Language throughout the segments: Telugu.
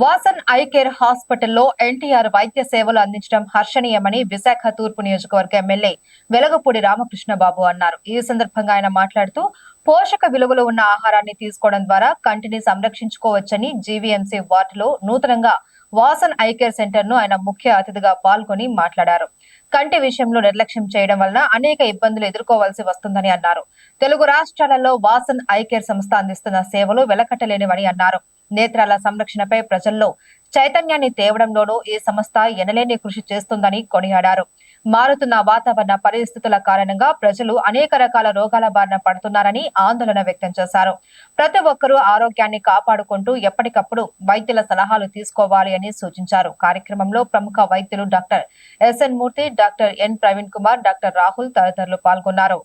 వాసన్ ఐ కేర్ హాస్పిటల్లో ఎన్టీఆర్ వైద్య సేవలు అందించడం హర్షణీయమని విశాఖ తూర్పు నియోజకవర్గ ఎమ్మెల్యే వెలగపూడి రామకృష్ణబాబు అన్నారు. ఈ సందర్భంగా ఆయన మాట్లాడుతూ పోషక విలువలు ఉన్న ఆహారాన్ని తీసుకోవడం ద్వారా కంటిని సంరక్షించుకోవచ్చని జీవీఎంసీ వార్డులో నూతనంగా వాసన్ ఐ కేర్ సెంటర్ను ఆయన ముఖ్య అతిథిగా పాల్గొని మాట్లాడారు. కంటి విషయంలో నిర్లక్ష్యం చేయడం వలన అనేక ఇబ్బందులు ఎదుర్కోవాల్సి వస్తుందని అన్నారు. తెలుగు రాష్ట్రాలలో వాసన్ ఐ కేర్ సంస్థ అందిస్తున్న సేవలు వెలకట్టలేనివని అన్నారు. నేత్రాల సంరక్షణపై ప్రజల్లో చైతన్యాన్ని తేవడంలోనూ ఈ సంస్థ ఎనలేని కృషి చేస్తుందని కొనియాడారు. మారుతున్న వాతావరణ పరిస్థితుల కారణంగా ప్రజలు అనేక రకాల రోగాల బారిన పడుతున్నారని ఆందోళన వ్యక్తం చేశారు. ప్రతి ఒక్కరూ ఆరోగ్యాన్ని కాపాడుకుంటూ ఎప్పటికప్పుడు వైద్యుల సలహాలు తీసుకోవాలి అని సూచించారు. కార్యక్రమంలో ప్రముఖ వైద్యులు doctor SN Murthy doctor N Praveen Kumar doctor Rahul తదితరులు పాల్గొన్నారు.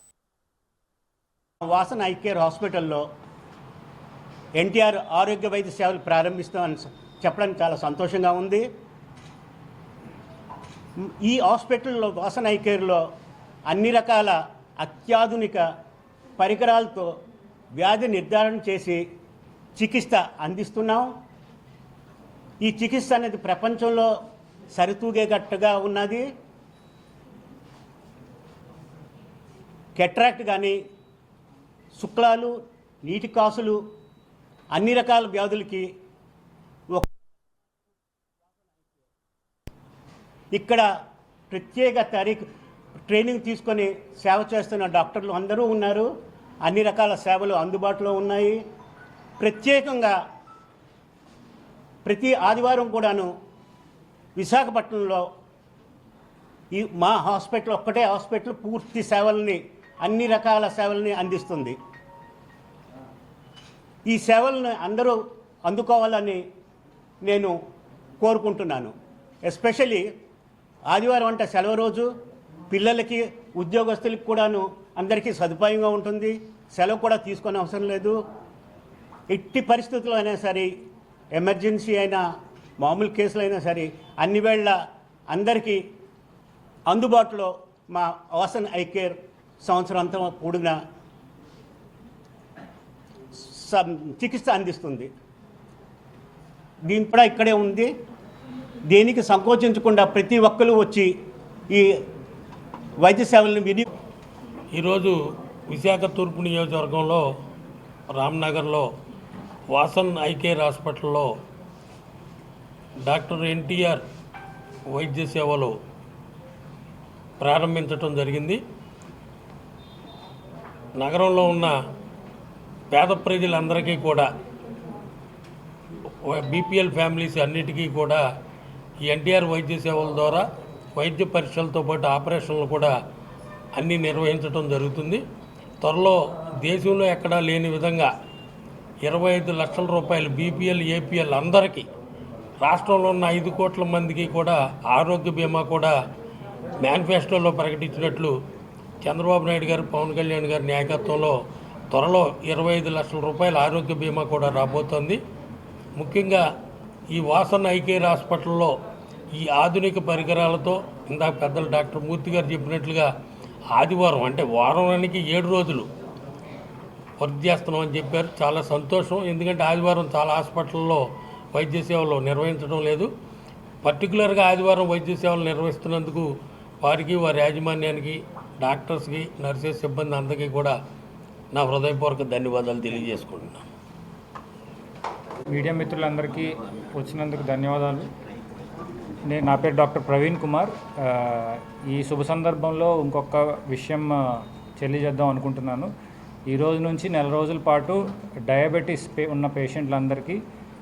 వాసన్ ఐ కేర్ హాస్పిటల్లో ఎన్టీఆర్ ఆరోగ్య వైద్య సేవలు ప్రారంభిస్తామని చెప్పడానికి చాలా సంతోషంగా ఉంది. ఈ హాస్పిటల్లో వాసన కేర్లో అన్ని రకాల అత్యాధునిక పరికరాలతో వ్యాధి నిర్ధారణ చేసి చికిత్స అందిస్తున్నాం. ఈ చికిత్స అనేది ప్రపంచంలో సరితూగేటట్టుగా ఉన్నది. కెట్రాక్ట్ కానీ శుక్లాలు నీటి కాసులు అన్ని రకాల వ్యాధులకి ఒక ఇక్కడ ప్రత్యేక తారీఖు ట్రైనింగ్ తీసుకొని సేవ చేస్తున్న డాక్టర్లు అందరూ ఉన్నారు. అన్ని రకాల సేవలు అందుబాటులో ఉన్నాయి. ప్రత్యేకంగా ప్రతి ఆదివారం కూడాను విశాఖపట్నంలో ఈ మా హాస్పిటల్ ఒక్కటే హాస్పిటల్ పూర్తి సేవల్ని అన్ని రకాల సేవల్ని అందిస్తుంది. ఈ సేవలను అందరూ అందుకోవాలని నేను కోరుకుంటున్నాను. ఎస్పెషలీ ఆదివారం అంటే సెలవు రోజు పిల్లలకి ఉద్యోగస్తులకి కూడాను అందరికీ సదుపాయంగా ఉంటుంది. సెలవు కూడా తీసుకునే అవసరం లేదు. ఎట్టి పరిస్థితుల్లో అయినా సరే ఎమర్జెన్సీ అయినా మామూలు కేసులు అయినా సరే అన్ని వేళ అందరికీ అందుబాటులో మా వాసన్ ఐ కేర్ సంవత్సరం అంతా కూడిన చికిత్స అందిస్తుంది. దీని కూడా ఇక్కడే ఉంది. దేనికి సంకోచించకుండా ప్రతి ఒక్కరు వచ్చి ఈ వైద్య సేవలను విని ఈరోజు విశాఖ తూర్పు నియోజకవర్గంలో రామ్నగర్లో వాసన్ ఐకేర్ హాస్పిటల్లో డాక్టర్ ఎన్టీఆర్ వైద్య సేవలు ప్రారంభించటం జరిగింది. నగరంలో ఉన్న పేద ప్రజలందరికీ కూడా బీపీఎల్ ఫ్యామిలీస్ అన్నిటికీ కూడా ఈ ఎన్టీఆర్ వైద్య సేవల ద్వారా వైద్య పరీక్షలతో పాటు ఆపరేషన్లు కూడా అన్నీ నిర్వహించడం జరుగుతుంది. త్వరలో దేశంలో ఎక్కడా లేని విధంగా ఇరవై ఐదు లక్షల రూపాయలు బీపీఎల్ ఏపీఎల్ అందరికీ రాష్ట్రంలో ఉన్న ఐదు కోట్ల మందికి కూడా ఆరోగ్య బీమా కూడా మేనిఫెస్టోలో ప్రకటించినట్లు చంద్రబాబు నాయుడు గారు పవన్ కళ్యాణ్ గారి నాయకత్వంలో త్వరలో ఇరవై ఐదు లక్షల రూపాయల ఆరోగ్య బీమా కూడా రాబోతోంది. ముఖ్యంగా ఈ వాసన్ ఐకేర్ హాస్పిటల్లో ఈ ఆధునిక పరికరాలతో ఇందాక పెద్దలు డాక్టర్ మూర్తి గారు చెప్పినట్లుగా ఆదివారం అంటే వారానికి ఏడు రోజులు వర్క్ చేస్తున్నాం అని చెప్పారు. చాలా సంతోషం. ఎందుకంటే ఆదివారం చాలా హాస్పిటల్లో వైద్య సేవలు నిర్వహించడం లేదు. పర్టికులర్గా ఆదివారం వైద్య సేవలు నిర్వహిస్తున్నందుకు వారికి వారి యాజమాన్యానికి డాక్టర్స్కి నర్సెస్ సిబ్బంది అందరికీ కూడా నా హృదయపూర్వక ధన్యవాదాలు తెలియజేసుకుంటున్నాను మీడియా మిత్రులందరికీ వచ్చినందుకు ధన్యవాదాలు. నేను నా పేరు డాక్టర్ ప్రవీణ్ కుమార్. ఈ శుభ సందర్భంలో ఇంకొక విషయం తెలియజేద్దాం అనుకుంటున్నాను. ఈ రోజు నుంచి నెల రోజుల పాటు డయాబెటీస్ పే ఉన్న పేషెంట్లందరికీ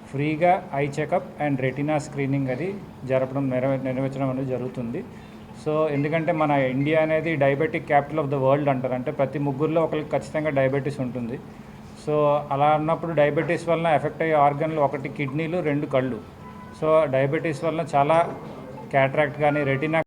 ఫ్రీగా eye checkup and retina screening అది జరపడం నెరవే నెరవేర్చడం అనేది జరుగుతుంది. సో ఎందుకంటే మన ఇండియా అనేది diabetic capital of the world అంటారు. అంటే ప్రతి ముగ్గురులో ఒకరికి ఖచ్చితంగా డయాబెటీస్ ఉంటుంది. సో అలా అన్నప్పుడు డయాబెటీస్ వలన ఎఫెక్ట్ అయ్యే ఆర్గన్లు ఒకటి కిడ్నీలు రెండు కళ్ళు. సో డయాబెటీస్ వలన చాలా క్యాట్రాక్ట్ కానీ రెటినా